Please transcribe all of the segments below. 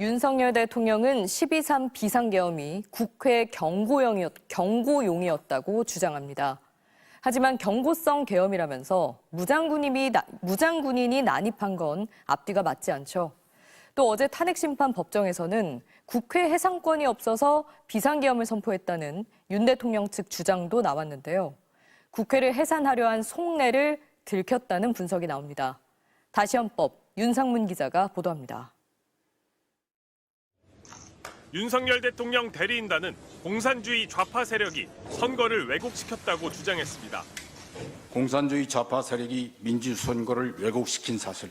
윤석열 대통령은 12.3 비상계엄이 국회 경고용이었, 경고용이었다고 주장합니다. 하지만 경고성 계엄이라면서 무장군인이, 나- 무장군인이 난입한 건 앞뒤가 맞지 않죠. 또 어제 탄핵심판 법정에서는 국회 해상권이 없어서 비상계엄을 선포했다는 윤 대통령 측 주장도 나왔는데요. 국회를 해산하려 한 속내를 들켰다는 분석이 나옵니다. 다시 헌법 윤상문 기자가 보도합니다. 윤석열 대통령 대리인단은 공산주의 좌파 세력이 선거를 왜곡시켰다고 주장했습니다. 공산주의 좌파 세력이 민주 선거를 왜곡시킨 사실,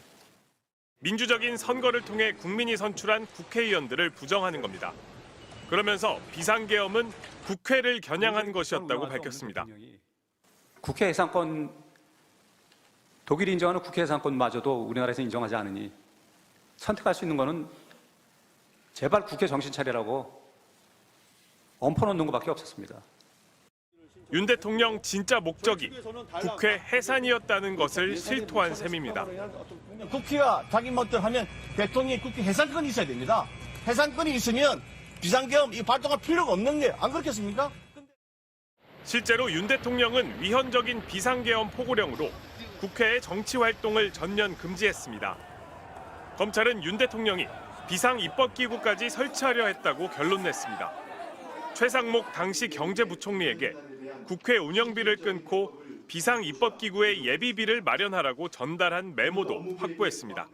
민주적인 선거를 통해 국민이 선출한 국회의원들을 부정하는 겁니다. 그러면서 비상계엄은 국회를 겨냥한 것이었다고 밝혔습니다. 국회 해상권 독일이 인정하는 국회 해상권마저도 우리나라에서 인정하지 않으니 선택할 수 있는 거는 제발 국회 정신 차리라고 엎어놓는 것밖에 없었습니다. 윤 대통령 진짜 목적이 국회 해산이었다는 것을 실토한 셈입니다. 국회가 자기 멋대로 하면 대통령이 국회 해산권이 있어야 됩니다. 해산권이 있으면 비상계엄 이 발동할 필요가 없는데 안 그렇겠습니까? 실제로 윤 대통령은 위헌적인 비상계엄 포고령으로 국회의 정치 활동을 전면 금지했습니다. 검찰은 윤 대통령이 비상 입법기구까지 설치하려 했다고 결론 냈습니다. 최상목 당시 경제부총리에게 국회 운영비를 끊고 비상 입법기구의 예비비를 마련하라고 전달한 메모도 확보했습니다.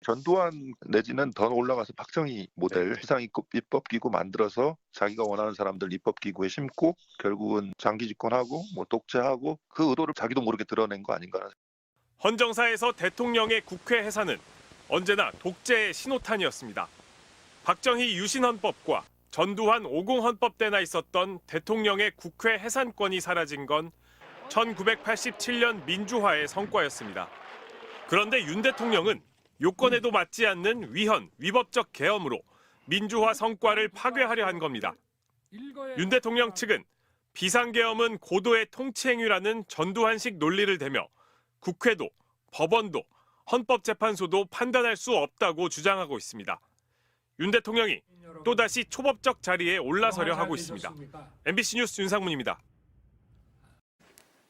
전두환 내지는 더 올라가서 박정희 모델 해상 입법기구 만들어서 자기가 원하는 사람들 입법기구에 심고 결국은 장기 집권하고 뭐 독재하고 그 의도를 자기도 모르게 드러낸 거 아닌가 헌정사에서 대통령의 국회 해산은 언제나 독재의 신호탄이었습니다. 박정희 유신헌법과 전두환 오공헌법 때나 있었던 대통령의 국회 해산권이 사라진 건 1987년 민주화의 성과였습니다. 그런데 윤 대통령은 요건에도 맞지 않는 위헌, 위법적 계엄으로 민주화 성과를 파괴하려 한 겁니다. 윤 대통령 측은 비상계엄은 고도의 통치행위라는 전두환식 논리를 대며 국회도 법원도 헌법재판소도 판단할 수 없다고 주장하고 있습니다. 윤 대통령이 또다시 초법적 자리에 올라서려 하고 있습니다. MBC 뉴스 윤상문입니다.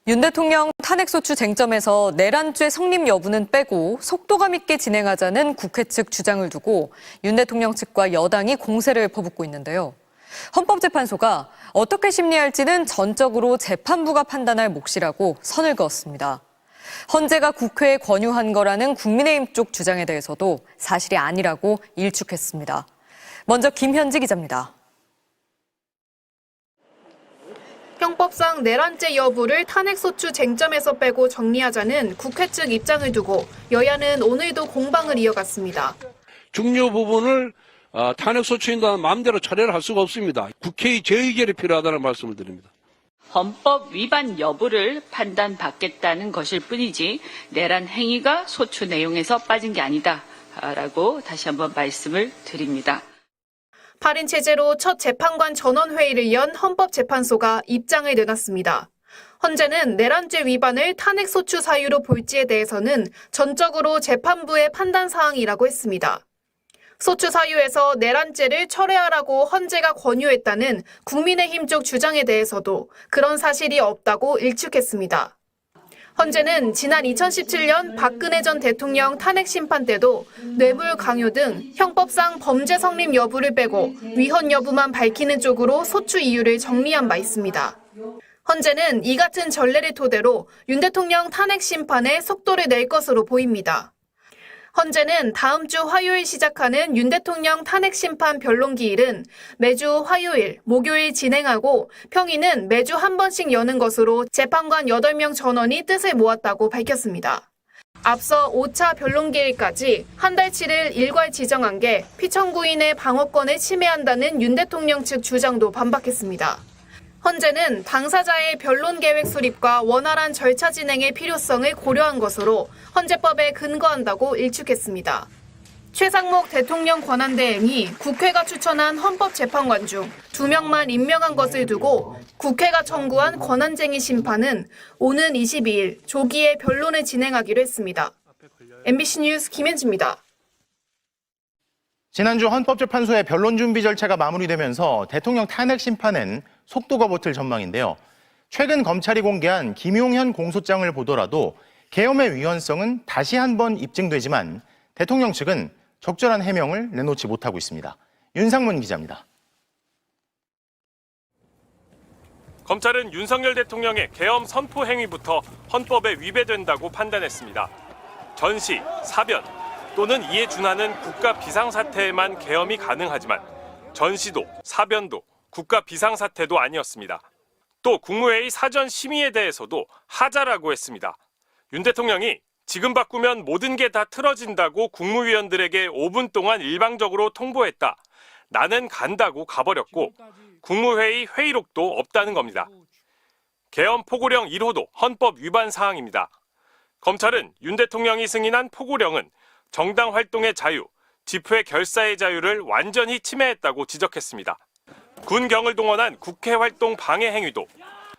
윤 대통령 탄핵소추 쟁점에서 내란죄 성립 여부는 빼고 속도감 있게 진행하자는 국회 측 주장을 두고 윤 대통령 측과 여당이 공세를 퍼붓고 있는데요. 헌법재판소가 어떻게 심리할지는 전적으로 재판부가 판단할 몫이라고 선을 그었습니다. 헌재가 국회에 권유한 거라는 국민의힘 쪽 주장에 대해서도 사실이 아니라고 일축했습니다. 먼저 김현지 기자입니다. 형법상 내란죄 여부를 탄핵소추 쟁점에서 빼고 정리하자는 국회 측 입장을 두고 여야는 오늘도 공방을 이어갔습니다. 중요 부분을 어, 탄핵소추인단 마음대로 처리를 할 수가 없습니다. 국회의 재의결이 필요하다는 말씀을 드립니다. 헌법 위반 여부를 판단받겠다는 것일 뿐이지 내란 행위가 소추 내용에서 빠진 게 아니다라고 다시 한번 말씀을 드립니다. 8인 체제로 첫 재판관 전원회의를 연 헌법재판소가 입장을 내놨습니다. 헌재는 내란죄 위반을 탄핵소추 사유로 볼지에 대해서는 전적으로 재판부의 판단 사항이라고 했습니다. 소추 사유에서 내란죄를 철회하라고 헌재가 권유했다는 국민의힘 쪽 주장에 대해서도 그런 사실이 없다고 일축했습니다. 헌재는 지난 2017년 박근혜 전 대통령 탄핵 심판 때도 뇌물 강요 등 형법상 범죄 성립 여부를 빼고 위헌 여부만 밝히는 쪽으로 소추 이유를 정리한 바 있습니다. 헌재는 이 같은 전례를 토대로 윤 대통령 탄핵 심판에 속도를 낼 것으로 보입니다. 헌재는 다음 주 화요일 시작하는 윤 대통령 탄핵 심판 변론 기일은 매주 화요일, 목요일 진행하고 평일은 매주 한 번씩 여는 것으로 재판관 8명 전원이 뜻을 모았다고 밝혔습니다. 앞서 5차 변론 기일까지 한 달치를 일괄 지정한 게 피청구인의 방어권을 침해한다는 윤 대통령 측 주장도 반박했습니다. 헌재는 당사자의 변론 계획 수립과 원활한 절차 진행의 필요성을 고려한 것으로 헌재법에 근거한다고 일축했습니다. 최상목 대통령 권한대행이 국회가 추천한 헌법재판관 중두 명만 임명한 것을 두고 국회가 청구한 권한쟁의 심판은 오는 22일 조기에 변론을 진행하기로 했습니다. MBC 뉴스 김현지입니다. 지난주 헌법재판소의 변론 준비 절차가 마무리되면서 대통령 탄핵 심판엔 속도가 붙을 전망인데요. 최근 검찰이 공개한 김용현 공소장을 보더라도 계엄의 위헌성은 다시 한번 입증되지만 대통령 측은 적절한 해명을 내놓지 못하고 있습니다. 윤상문 기자입니다. 검찰은 윤석열 대통령의 계엄 선포 행위부터 헌법에 위배된다고 판단했습니다. 전시, 사변 또는 이에 준하는 국가 비상사태에만 계엄이 가능하지만 전시도 사변도 국가 비상사태도 아니었습니다. 또 국무회의 사전 심의에 대해서도 하자라고 했습니다. 윤 대통령이 지금 바꾸면 모든 게 다 틀어진다고 국무위원들에게 5분 동안 일방적으로 통보했다. 나는 간다고 가버렸고 국무회의 회의록도 없다는 겁니다. 계엄 포고령 1호도 헌법 위반 사항입니다. 검찰은 윤 대통령이 승인한 포고령은 정당 활동의 자유, 집회 결사의 자유를 완전히 침해했다고 지적했습니다. 군경을 동원한 국회 활동 방해 행위도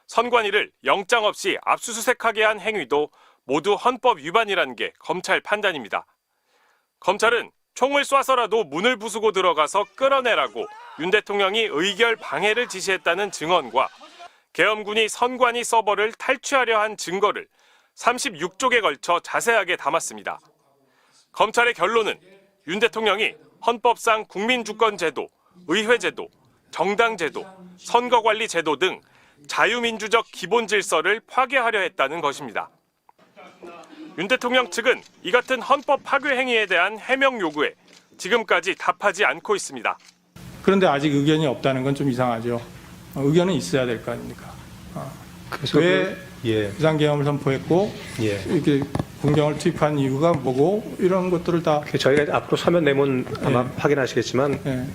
선관위를 영장 없이 압수수색하게 한 행위도 모두 헌법 위반이라는 게 검찰 판단입니다. 검찰은 총을 쏴서라도 문을 부수고 들어가서 끌어내라고 윤 대통령이 의결 방해를 지시했다는 증언과 계엄군이 선관위 서버를 탈취하려 한 증거를 36쪽에 걸쳐 자세하게 담았습니다. 검찰의 결론은 윤 대통령이 헌법상 국민주권제도, 의회제도, 정당제도, 선거관리제도 등 자유민주적 기본 질서를 파괴하려 했다는 것입니다. 윤 대통령 측은 이 같은 헌법 파괴 행위에 대한 해명 요구에 지금까지 답하지 않고 있습니다. 그런데 아직 의견이 없다는 건 좀 이상하죠. 어, 의견은 있어야 될 거 아닙니까? 그래서 왜 그, 예, 비상계엄을 선포했고 예. 이렇게 군경을 투입한 이유가 뭐고 이런 것들을 다 저희가 앞으로 서면 내문 아마 예. 확인하시겠지만 예,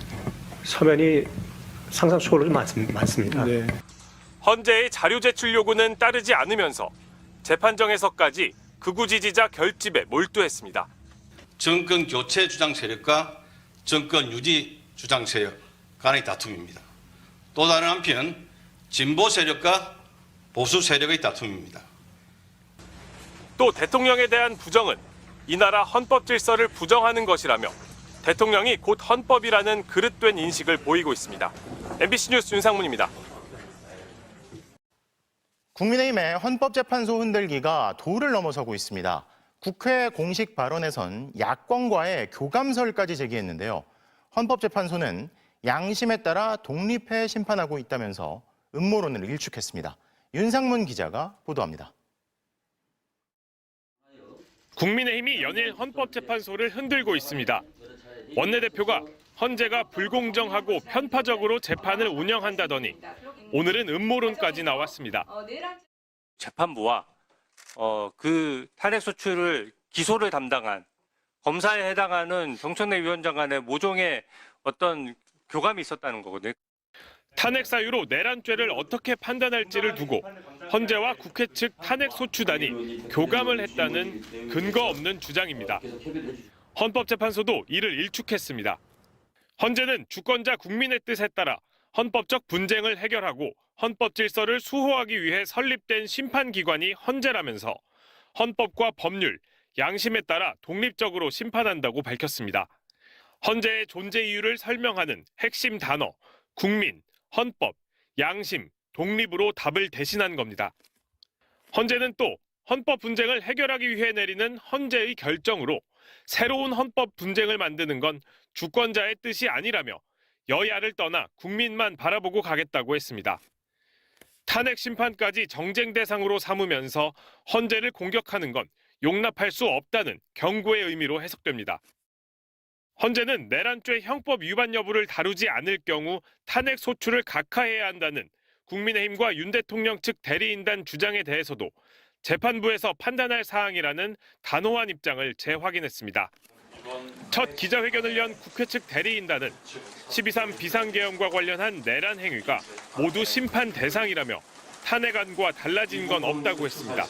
서면이 상상 초월이 많, 많습니다. 네. 헌재의 자료 제출 요구는 따르지 않으면서 재판정에서까지 극우 지지자 결집에 몰두했습니다. 정권 교체 주장 세력과 정권 유지 주장 세력 간의 다툼입니다. 또 다른 한편 진보 세력과 보수 세력의 다툼입니다. 또 대통령에 대한 부정은 이 나라 헌법 질서를 부정하는 것이라며 대통령이 곧 헌법이라는 그릇된 인식을 보이고 있습니다. MBC 뉴스 윤상문입니다. 국민의힘의 헌법재판소 흔들기가 도를 넘어서고 있습니다. 국회 공식 발언에선 야권과의 교감설까지 제기했는데요. 헌법재판소는 양심에 따라 독립해 심판하고 있다면서 음모론을 일축했습니다. 윤상문 기자가 보도합니다. 국민의힘이 연일 헌법재판소를 흔들고 있습니다. 원내대표가 헌재가 불공정하고 편파적으로 재판을 운영한다더니 오늘은 음모론까지 나왔습니다. 재판부와 어, 그 탄핵 소추를 기소를 담당한 검사에 해당하는 정청래 위원장 간의 모종의 어떤 교감이 있었다는 거거든요. 탄핵 사유로 내란죄를 어떻게 판단할지를 두고 헌재와 국회 측 탄핵 소추단이 교감을 했다는 근거 없는 주장입니다. 헌법재판소도 이를 일축했습니다. 헌재는 주권자 국민의 뜻에 따라 헌법적 분쟁을 해결하고 헌법 질서를 수호하기 위해 설립된 심판기관이 헌재라면서 헌법과 법률, 양심에 따라 독립적으로 심판한다고 밝혔습니다. 헌재의 존재 이유를 설명하는 핵심 단어, 국민, 헌법, 양심, 독립으로 답을 대신한 겁니다. 헌재는 또 헌법 분쟁을 해결하기 위해 내리는 헌재의 결정으로 새로운 헌법 분쟁을 만드는 건 주권자의 뜻이 아니라며 여야를 떠나 국민만 바라보고 가겠다고 했습니다. 탄핵 심판까지 정쟁 대상으로 삼으면서 헌재를 공격하는 건 용납할 수 없다는 경고의 의미로 해석됩니다. 헌재는 내란죄 형법 위반 여부를 다루지 않을 경우 탄핵 소추를 각하해야 한다는 국민의힘과 윤 대통령 측 대리인단 주장에 대해서도 재판부에서 판단할 사항이라는 단호한 입장을 재확인했습니다. 첫 기자회견을 연 국회 측 대리인단은 12.3 비상계엄과 관련한 내란 행위가 모두 심판 대상이라며 탄핵안과 달라진 건 없다고 했습니다.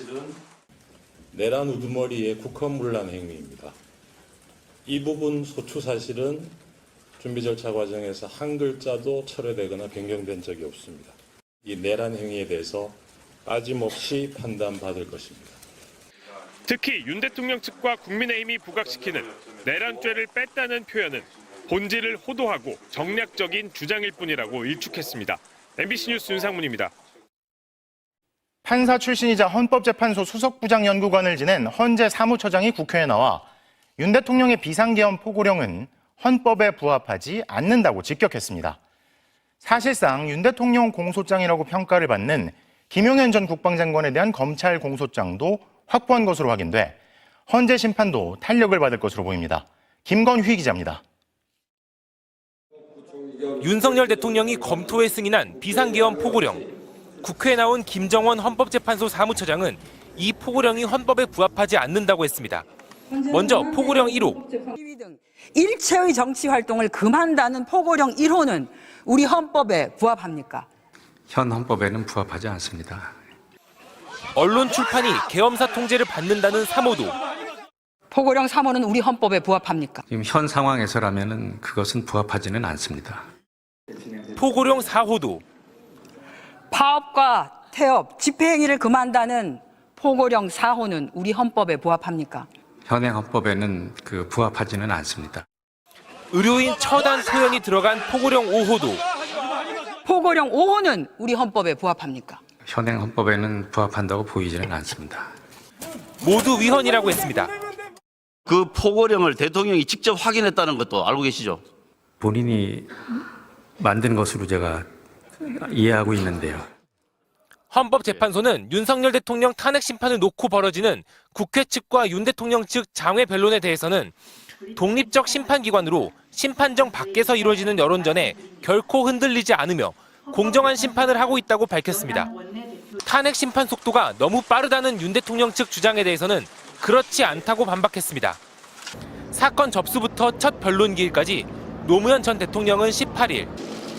내란 우두머리의 국헌문란 행위입니다. 이 부분 소추 사실은 준비 절차 과정에서 한 글자도 철회되거나 변경된 적이 없습니다. 이 내란 행위에 대해서 빠짐없이 판단받을 것입니다. 특히 윤 대통령 측과 국민의힘이 부각시키는 내란죄를 뺐다는 표현은 본질을 호도하고 정략적인 주장일 뿐이라고 일축했습니다. MBC 뉴스 윤상문입니다. 판사 출신이자 헌법재판소 수석부장 연구관을 지낸 헌재 사무처장이 국회에 나와 윤 대통령의 비상계엄 포고령은 헌법에 부합하지 않는다고 직격했습니다. 사실상 윤 대통령 공소장이라고 평가를 받는 김용현 전 국방장관에 대한 검찰 공소장도 확보한 것으로 확인돼 헌재 심판도 탄력을 받을 것으로 보입니다. 김건휘 기자입니다. 윤석열 대통령이 검토에 승인한 비상계엄 포고령. 국회에 나온 김정원 헌법재판소 사무처장은 이 포고령이 헌법에 부합하지 않는다고 했습니다. 먼저 포고령 1호. 일체의 정치 활동을 금한다는 포고령 1호는 우리 헌법에 부합합니까? 현 헌법에는 부합하지 않습니다. 언론 출판이 계엄사 통제를 받는다는 3호도. 포고령 3호는 우리 헌법에 부합합니까? 지금 현 상황에서라면은 그것은 부합하지는 않습니다. 포고령 4호도. 파업과 태업, 집회행위를 금한다는 포고령 4호는 우리 헌법에 부합합니까? 현행 헌법에는 그 부합하지는 않습니다. 의료인 처단 표현이 들어간 포고령 5호도. 포고령 5호는 우리 헌법에 부합합니까? 현행 헌법에는 부합한다고 보이지는 않습니다. 모두 위헌이라고 했습니다. 그 포고령을 대통령이 직접 확인했다는 것도 알고 계시죠? 본인이 만든 것으로 제가 이해하고 있는데요. 헌법재판소는 윤석열 대통령 탄핵 심판을 놓고 벌어지는 국회 측과 윤 대통령 측 장외 변론에 대해서는 독립적 심판기관으로 심판정 밖에서 이루어지는 여론전에 결코 흔들리지 않으며 공정한 심판을 하고 있다고 밝혔습니다. 탄핵 심판 속도가 너무 빠르다는 윤 대통령 측 주장에 대해서는 그렇지 않다고 반박했습니다. 사건 접수부터 첫 변론 기일까지 노무현 전 대통령은 18일,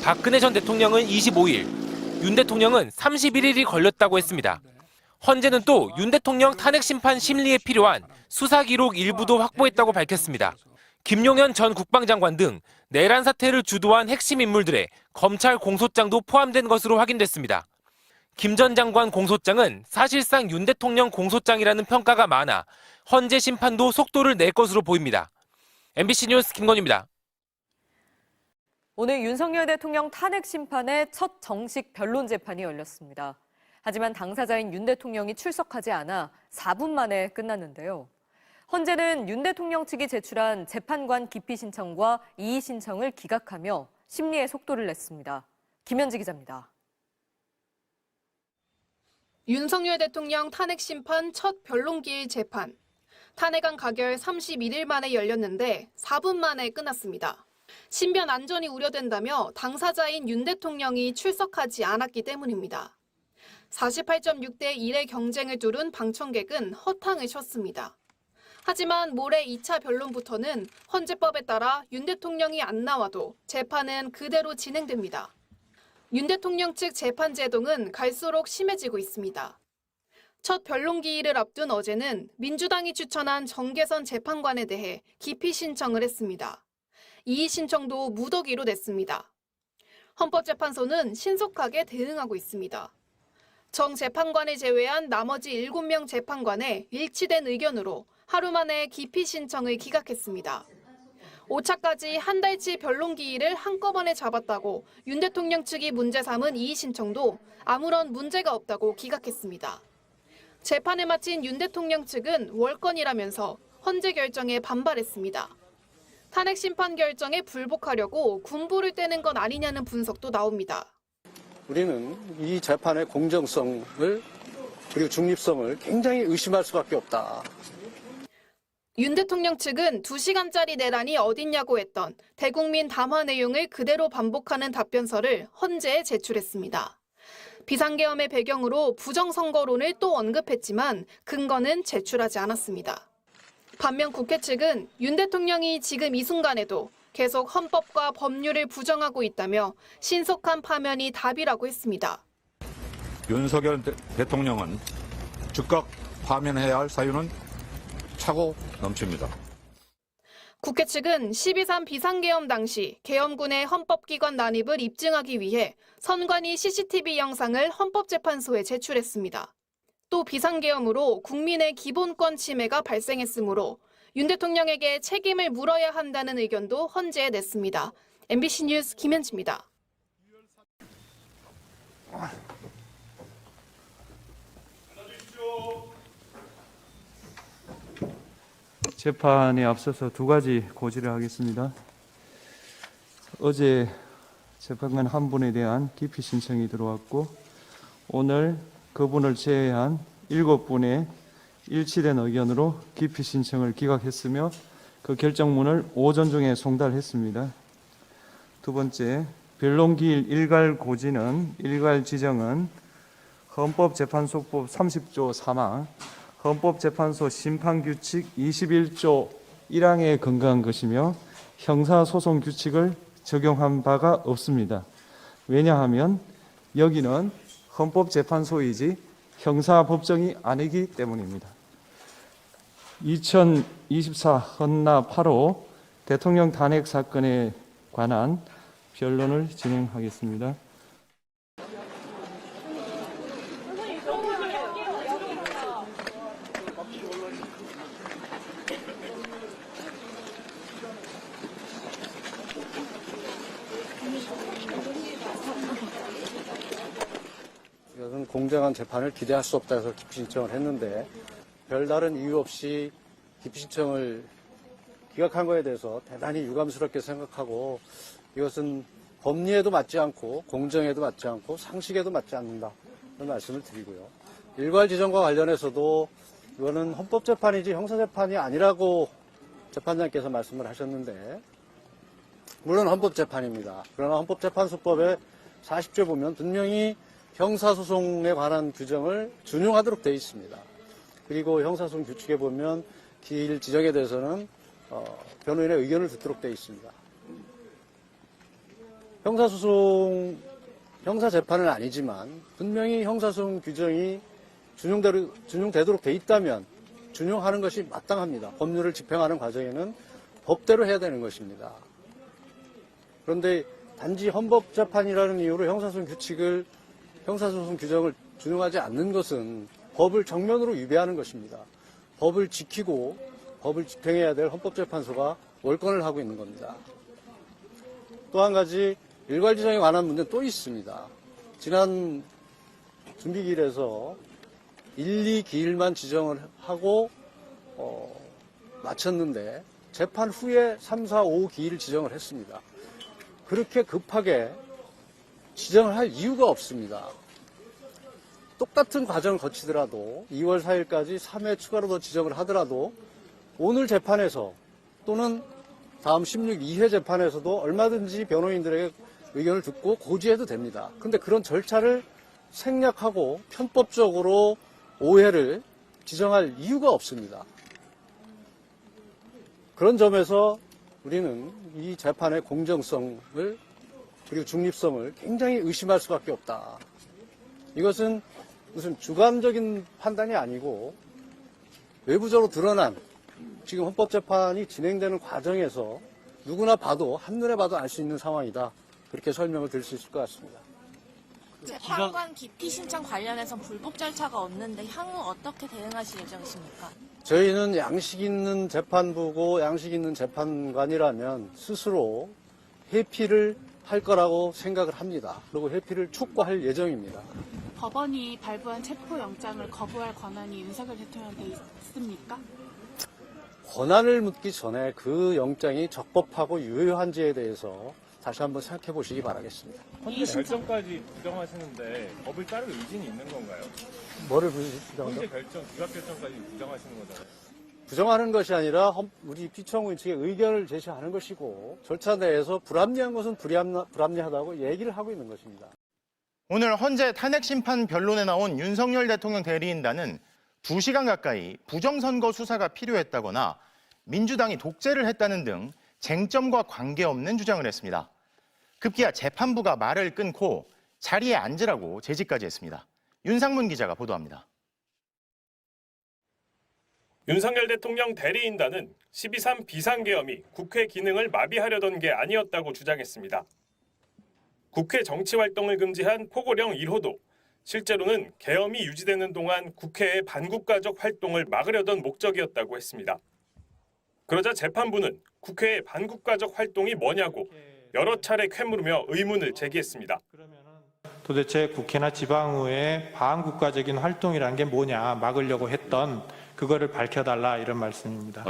박근혜 전 대통령은 25일, 윤 대통령은 31일이 걸렸다고 했습니다. 헌재는 또 윤 대통령 탄핵 심판 심리에 필요한 수사 기록 일부도 확보했다고 밝혔습니다. 김용현 전 국방장관 등 내란 사태를 주도한 핵심 인물들의 검찰 공소장도 포함된 것으로 확인됐습니다. 김 전 장관 공소장은 사실상 윤 대통령 공소장이라는 평가가 많아 헌재 심판도 속도를 낼 것으로 보입니다. MBC 뉴스 김건입니다. 오늘 윤석열 대통령 탄핵 심판의 첫 정식 변론 재판이 열렸습니다. 하지만 당사자인 윤 대통령이 출석하지 않아 4분 만에 끝났는데요. 헌재는 윤 대통령 측이 제출한 재판관 기피 신청과 이의 신청을 기각하며 심리의 속도를 냈습니다. 김현지 기자입니다. 윤석열 대통령 탄핵 심판 첫 변론기일 재판. 탄핵안 가결 31일 만에 열렸는데 4분 만에 끝났습니다. 신변 안전이 우려된다며 당사자인 윤 대통령이 출석하지 않았기 때문입니다. 48.6대 1의 경쟁을 두른 방청객은 허탕을 쳤습니다. 하지만 모레 2차 변론부터는 헌재법에 따라 윤 대통령이 안 나와도 재판은 그대로 진행됩니다. 윤 대통령 측 재판 제동은 갈수록 심해지고 있습니다. 첫 변론 기일을 앞둔 어제는 민주당이 추천한 정계선 재판관에 대해 기피 신청을 했습니다. 이의 신청도 무더기로 냈습니다. 헌법재판소는 신속하게 대응하고 있습니다. 정 재판관을 제외한 나머지 7명 재판관의 일치된 의견으로 하루 만에 기피 신청을 기각했습니다. 5차까지 한 달치 변론 기일을 한꺼번에 잡았다고 윤 대통령 측이 문제 삼은 이의 신청도 아무런 문제가 없다고 기각했습니다. 재판을 마친 윤 대통령 측은 월권이라면서 헌재 결정에 반발했습니다. 탄핵 심판 결정에 불복하려고 군부를 떼는 건 아니냐는 분석도 나옵니다. 우리는 이 재판의 공정성을 그리고 중립성을 굉장히 의심할 수밖에 없다. 윤 대통령 측은 2시간짜리 내란이 어딨냐고 했던 대국민 담화 내용을 그대로 반복하는 답변서를 헌재에 제출했습니다. 비상계엄의 배경으로 부정선거론을 또 언급했지만 근거는 제출하지 않았습니다. 반면 국회 측은 윤 대통령이 지금 이 순간에도 계속 헌법과 법률을 부정하고 있다며 신속한 파면이 답이라고 했습니다. 윤석열 대- 대통령은 즉각 파면해야 할 사유는 차고 넘칩니다. 국회 측은 12.3 비상계엄 당시 계엄군의 헌법기관 난입을 입증하기 위해 선관위 CCTV 영상을 헌법재판소에 제출했습니다. 또 비상계엄으로 국민의 기본권 침해가 발생했으므로 윤 대통령에게 책임을 물어야 한다는 의견도 헌재에 냈습니다. MBC 뉴스 김현지입니다. 재판에 앞서서 두 가지 고지를 하겠습니다. 어제 재판관 한 분에 대한 기피 신청이 들어왔고 오늘 그분을 제외한 일곱 분의 일치된 의견으로 기피 신청을 기각했으며 그 결정문을 오전 중에 송달했습니다. 두 번째, 변론기일 일괄 고지는 일괄 지정은 헌법재판소법 30조 3항 헌법재판소 심판규칙 21조 1항에 근거한 것이며 형사소송 규칙을 적용한 바가 없습니다. 왜냐하면 여기는 헌법재판소이지 형사법정이 아니기 때문입니다. 2024 헌나 8호 대통령 탄핵 사건에 관한 변론을 진행하겠습니다. 이것은 공정한 재판을 기대할 수 없다 해서 기피 신청을 했는데 별다른 이유 없이 기피 신청을 기각한 거에 대해서 대단히 유감스럽게 생각하고 이것은 법리에도 맞지 않고 공정에도 맞지 않고 상식에도 맞지 않는다 그런 말씀을 드리고요. 일괄 지정과 관련해서도 이거는 헌법재판이지 형사재판이 아니라고 재판장께서 말씀을 하셨는데 물론 헌법재판입니다. 그러나 헌법재판소법의 40조 보면 분명히 형사소송에 관한 규정을 준용하도록 되어 있습니다. 그리고 형사소송 규칙에 보면 기일 지정에 대해서는 어, 변호인의 의견을 듣도록 되어 있습니다. 형사소송, 형사재판은 아니지만 분명히 형사소송 규정이 준용대로, 준용되도록 되어 있다면 준용하는 것이 마땅합니다. 법률을 집행하는 과정에는 법대로 해야 되는 것입니다. 그런데 단지 헌법재판이라는 이유로 형사소송 규칙을 형사소송 규정을 준용하지 않는 것은 법을 정면으로 위배하는 것입니다. 법을 지키고 법을 집행해야 될 헌법재판소가 월권을 하고 있는 겁니다. 또 한 가지 일괄지정에 관한 문제는 또 있습니다. 지난 준비기일에서 1, 2기일만 지정을 하고 어, 마쳤는데 재판 후에 3, 4, 5기일 지정을 했습니다. 그렇게 급하게 지정을 할 이유가 없습니다. 똑같은 과정을 거치더라도 2월 4일까지 3회 추가로 더 지정을 하더라도 오늘 재판에서 또는 다음 16 2회 재판에서도 얼마든지 변호인들에게 의견을 듣고 고지해도 됩니다. 근데 그런 절차를 생략하고 편법적으로 오해를 지정할 이유가 없습니다. 그런 점에서 우리는 이 재판의 공정성을 그리고 중립성을 굉장히 의심할 수밖에 없다. 이것은 무슨 주관적인 판단이 아니고 외부적으로 드러난 지금 헌법재판이 진행되는 과정에서 누구나 봐도 한눈에 봐도 알 수 있는 상황이다. 그렇게 설명을 드릴 수 있을 것 같습니다. 재판관 기피 신청 관련해서 불복 절차가 없는데 향후 어떻게 대응하실 예정이십니까? 저희는 양식 있는 재판부고 양식 있는 재판관이라면 스스로 회피를 할 거라고 생각을 합니다. 그리고 회피를 촉구할 예정입니다. 법원이 발부한 체포영장을 거부할 권한이 윤석열 대통령한테 있습니까? 권한을 묻기 전에 그 영장이 적법하고 유효한지에 대해서 다시 한번 생각해 보시기 바라겠습니다. 헌재 결정까지 부정하시는데 법을 따를 의지는 있는 건가요? 뭐를 헌재 부정한다? 결정, 기각 결정까지 부정하시는 거잖아요. 부정하는 것이 아니라 헌- 우리 피청구인 측의 의견을 제시하는 것이고 절차 내에서 불합리한 것은 불합리, 불합리하다고 얘기를 하고 있는 것입니다. 오늘 헌재 탄핵 심판 변론에 나온 윤석열 대통령 대리인단은 2시간 가까이 부정선거 수사가 필요했다거나 민주당이 독재를 했다는 등 쟁점과 관계없는 주장을 했습니다. 급기야 재판부가 말을 끊고 자리에 앉으라고 제지까지 했습니다. 윤상문 기자가 보도합니다. 윤석열 대통령 대리인단은 12.3 비상계엄이 국회 기능을 마비하려던 게 아니었다고 주장했습니다. 국회 정치 활동을 금지한 포고령 1호도 실제로는 계엄이 유지되는 동안 국회의 반국가적 활동을 막으려던 목적이었다고 했습니다. 그러자 재판부는 국회의 반국가적 활동이 뭐냐고 여러 차례 캐물으며 의문을 제기했습니다. 도대체 국회나 지방의회의 반국가적인 활동이라는 게 뭐냐 막으려고 했던 그거를 밝혀달라 이런 말씀입니다.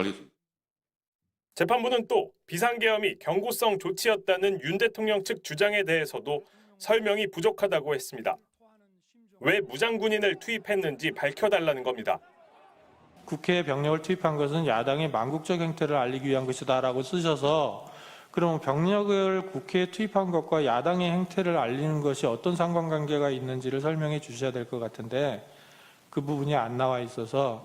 재판부는 또 비상계엄이 경고성 조치였다는 윤 대통령 측 주장에 대해서도 설명이 부족하다고 했습니다. 왜 무장군인을 투입했는지 밝혀달라는 겁니다. 국회에 병력을 투입한 것은 야당의 망국적 행태를 알리기 위한 것이다라고 쓰셔서 그럼 병력을 국회에 투입한 것과 야당의 행태를 알리는 것이 어떤 상관관계가 있는지를 설명해 주셔야 될 것 같은데 그 부분이 안 나와 있어서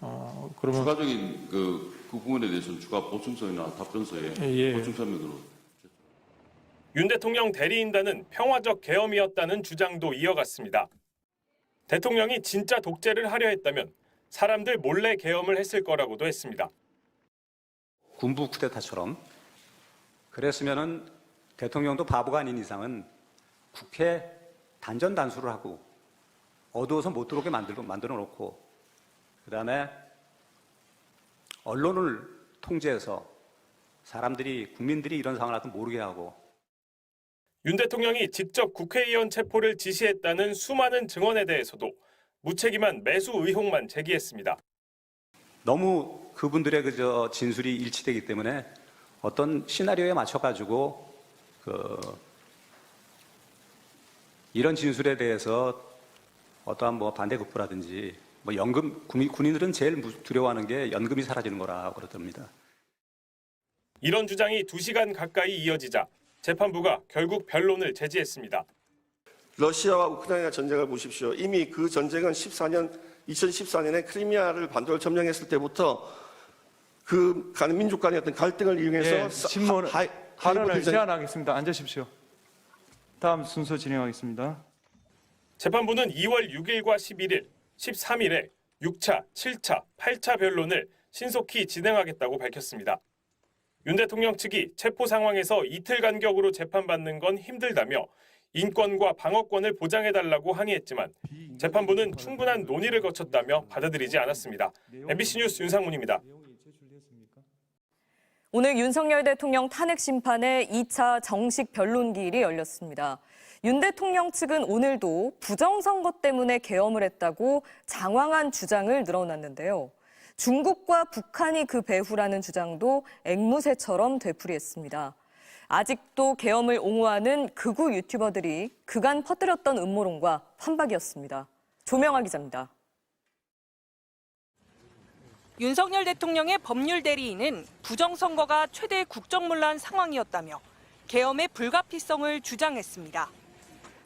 어, 그러면 추가적인 그, 그 부분에 대해서는 추가 보충서나 답변서에 예. 보충 설명으로 윤 대통령 대리인단은 평화적 계엄이었다는 주장도 이어갔습니다. 대통령이 진짜 독재를 하려 했다면 사람들 몰래 계엄을 했을 거라고도 했습니다. 군부 쿠데타처럼 그랬으면은 대통령도 바보가 아닌 이상은 국회 단전 단수를 하고 어두워서 못 들어오게 만들어 놓고 그 다음에 언론을 통제해서 사람들이 국민들이 이런 상황을 하도 모르게 하고 윤 대통령이 직접 국회의원 체포를 지시했다는 수많은 증언에 대해서도 무책임한 매수 의혹만 제기했습니다. 너무 그분들의 그저 진술이 일치되기 때문에 어떤 시나리오에 맞춰 가지고 그 이런 진술에 대해서 어떠한 뭐 반대급부라든지 뭐 연금 군인- 군인들은 제일 무- 두려워하는 게 연금이 사라지는 거라 그러답니다. 이런 주장이 2시간 가까이 이어지자 재판부가 결국 변론을 제지했습니다. 러시아와 우크라이나 전쟁을 보십시오. 이미 그 전쟁은 14년 2014년에 크리미아를 반도를 점령했을 때부터 그간 민족 간의 어떤 갈등을 이용해서 예, 신문 하- 하이- 발언을 하이브 제한하겠습니다. 앉으십시오. 다음 순서 진행하겠습니다. 재판부는 2월 6일과 11일, 13일에 6차, 7차, 8차 변론을 신속히 진행하겠다고 밝혔습니다. 윤 대통령 측이 체포 상황에서 이틀 간격으로 재판받는 건 힘들다며 인권과 방어권을 보장해달라고 항의했지만 재판부는 충분한 논의를 거쳤다며 받아들이지 않았습니다. MBC 뉴스 윤상문입니다. 오늘 윤석열 대통령 탄핵 심판의 2차 정식 변론 기일이 열렸습니다. 윤 대통령 측은 오늘도 부정선거 때문에 계엄을 했다고 장황한 주장을 늘어놨는데요. 중국과 북한이 그 배후라는 주장도 앵무새처럼 되풀이했습니다. 아직도 계엄을 옹호하는 극우 유튜버들이 그간 퍼뜨렸던 음모론과 판박이었습니다. 조명아 기자입니다. 윤석열 대통령의 법률 대리인은 부정선거가 최대 국정문란 상황이었다며 계엄의 불가피성을 주장했습니다.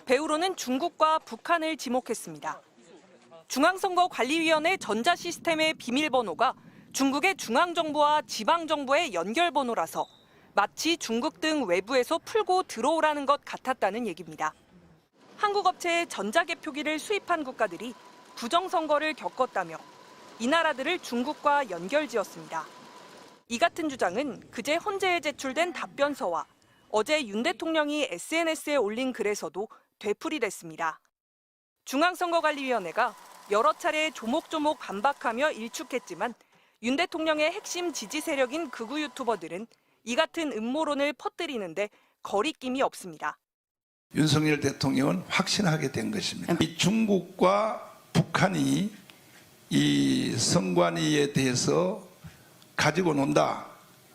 배우로는 중국과 북한을 지목했습니다. 중앙선거관리위원회 전자시스템의 비밀번호가 중국의 중앙정부와 지방정부의 연결번호라서 마치 중국 등 외부에서 풀고 들어오라는 것 같았다는 얘기입니다. 한국 업체의 전자개표기를 수입한 국가들이 부정선거를 겪었다며 이 나라들을 중국과 연결지었습니다. 이 같은 주장은 그제 헌재에 제출된 답변서와 어제 윤 대통령이 SNS에 올린 글에서도 되풀이됐습니다. 중앙선거관리위원회가 여러 차례 조목조목 반박하며 일축했지만 윤 대통령의 핵심 지지 세력인 극우 유튜버들은 이 같은 음모론을 퍼뜨리는데 거리낌이 없습니다. 윤석열 대통령은 확신하게 된 것입니다. 이 중국과 북한이 이 선관위에 대해서 가지고 논다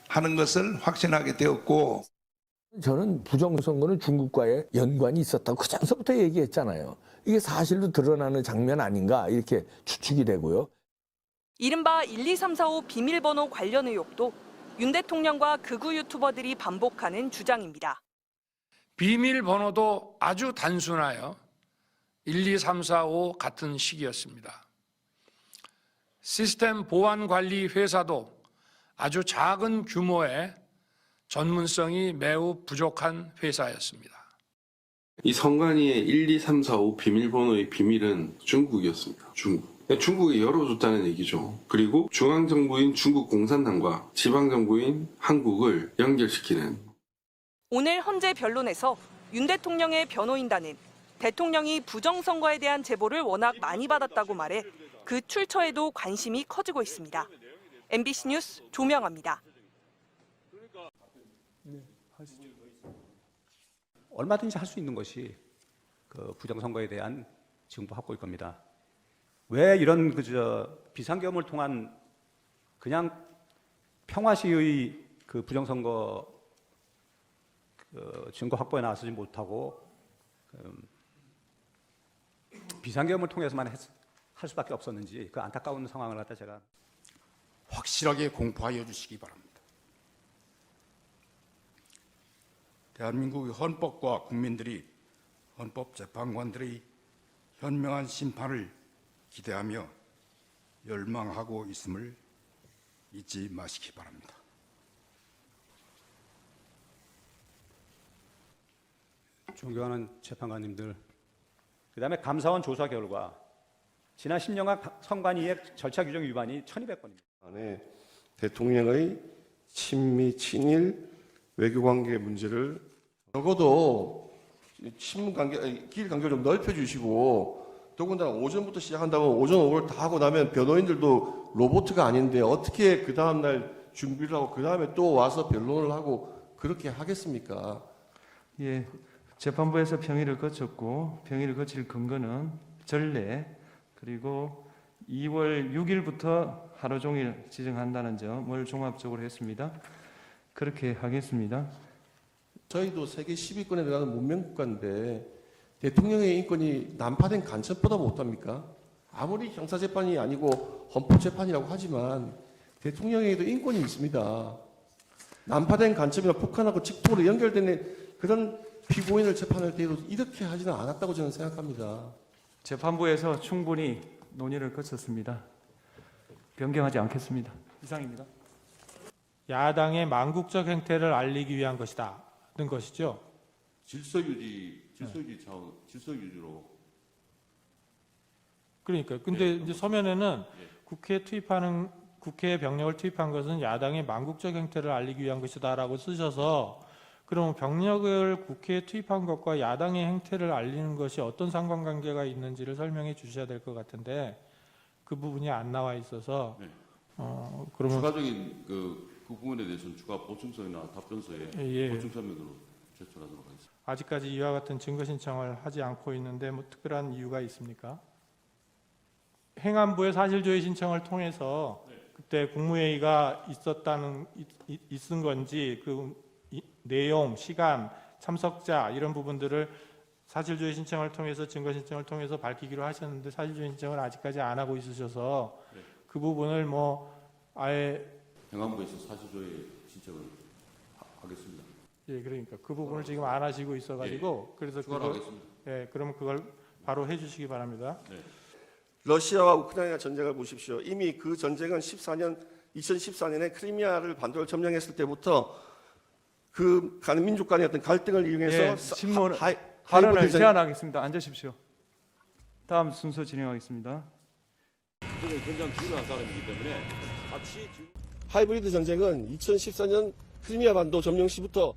하는 것을 확신하게 되었고 저는 부정선거는 중국과의 연관이 있었다고 그 장서부터 얘기했잖아요. 이게 사실로 드러나는 장면 아닌가 이렇게 추측이 되고요. 이른바 1, 2, 3, 4, 5 비밀번호 관련 의혹도 윤 대통령과 극우 유튜버들이 반복하는 주장입니다. 비밀번호도 아주 단순하여 1, 2, 3, 4, 5 같은 식이었습니다. 시스템 보안 관리 회사도 아주 작은 규모의 전문성이 매우 부족한 회사였습니다. 이 선관위의 1, 2, 3, 4, 5 비밀번호의 비밀은 중국이었습니다. 중국. 중국이 열어줬다는 얘기죠. 그리고 중앙정부인 중국 공산당과 지방정부인 한국을 연결시키는 오늘 헌재 변론에서 윤 대통령의 변호인단은 대통령이 부정선거에 대한 제보를 워낙 많이 받았다고 말해 그 출처에도 관심이 커지고 있습니다. MBC 뉴스 조명아입니다. 얼마든지 할 수 있는 것이 그 부정선거에 대한 증거 확보일 겁니다. 왜 이런 그저 비상경험을 통한 그냥 평화시의 그 부정선거 그 증거 확보에 나서지 못하고 음, 비상경험을 통해서만 했- 할 수밖에 없었는지 그 안타까운 상황을 갖다 제가 확실하게 공포하여 주시기 바랍니다. 대한민국의 헌법과 국민들이 헌법재판관들의 현명한 심판을 기대하며 열망하고 있음을 잊지 마시기 바랍니다. 존경하는 재판관님들, 그 다음에 감사원 조사 결과 지난 10년간 선관위의 절차 규정 위반이 1,200건입니다. 안에 대통령의 친미 친일 외교관계 문제를 적어도 신문 관계 길 간격을 좀 넓혀 주시고 더군다나 오전부터 시작한다면 오전 오후를 다 하고 나면 변호인들도 로보트가 아닌데 어떻게 그 다음 날 준비를 하고 그 다음에 또 와서 변론을 하고 그렇게 하겠습니까? 예, 재판부에서 평의를 거쳤고 평의를 거칠 근거는 전례 그리고 2월 6일부터 하루 종일 지정한다는 점을 종합적으로 했습니다. 그렇게 하겠습니다. 저희도 세계 10위권에 들어가는 문명국가인데 대통령의 인권이 난파된 간첩보다 못합니까? 아무리 형사재판이 아니고 헌법재판이라고 하지만 대통령에게도 인권이 있습니다. 난파된 간첩이나 북한하고 직통으로 연결되는 그런 피고인을 재판할 때에도 이렇게 하지는 않았다고 저는 생각합니다. 재판부에서 충분히 논의를 거쳤습니다. 변경하지 않겠습니다. 이상입니다. 야당의 망국적 행태를 알리기 위한 것이다 는 것이죠. 질서 유지, 질서 유지 차원, 질서 유지로 그러니까 근데 이제 서면에는 국회에 투입하는 국회에 병력을 투입한 것은 야당의 망국적 행태를 알리기 위한 것이다라고 쓰셔서 그러면 병력을 국회에 투입한 것과 야당의 행태를 알리는 것이 어떤 상관관계가 있는지를 설명해 주셔야 될 것 같은데 그 부분이 안 나와 있어서 네. 어 그러면 추가적인 그, 그 부분에 대해서는 추가 보충서나 답변서에 예. 보충 서면으로 제출하도록 하겠습니다. 아직까지 이와 같은 증거 신청을 하지 않고 있는데 뭐 특별한 이유가 있습니까? 행안부의 사실조회 신청을 통해서 그때 국무회의가 있었다는 있- 있- 있은 건지 그 이- 내용, 시간, 참석자 이런 부분들을 사실조회 신청을 통해서 증거 신청을 통해서 밝히기로 하셨는데 사실조회 신청을 아직까지 안 하고 있으셔서 네. 그 부분을 뭐 아예 행안부에서 사실조회 신청을 하- 하겠습니다. 예, 그러니까 그 부분을 지금 안 하시고 있어가지고 그래서 추가로 그거- 하겠습니다. 예, 그럼 그걸 바로 해주시기 바랍니다. 네. 러시아와 우크라이나 전쟁을 보십시오. 이미 그 전쟁은 14년 2014년에 크리미아를 반도를 점령했을 때부터 그 간 민족 간의 어떤 갈등을 이용해서 예, 사- 신문 하이- 발언을 전- 제한하겠습니다. 앉으십시오. 다음 순서 진행하겠습니다. 저는 굉장히 중요한 사람이기 때문에 같이 하이브리드 전쟁은 2014년 크리미아 반도 점령 시부터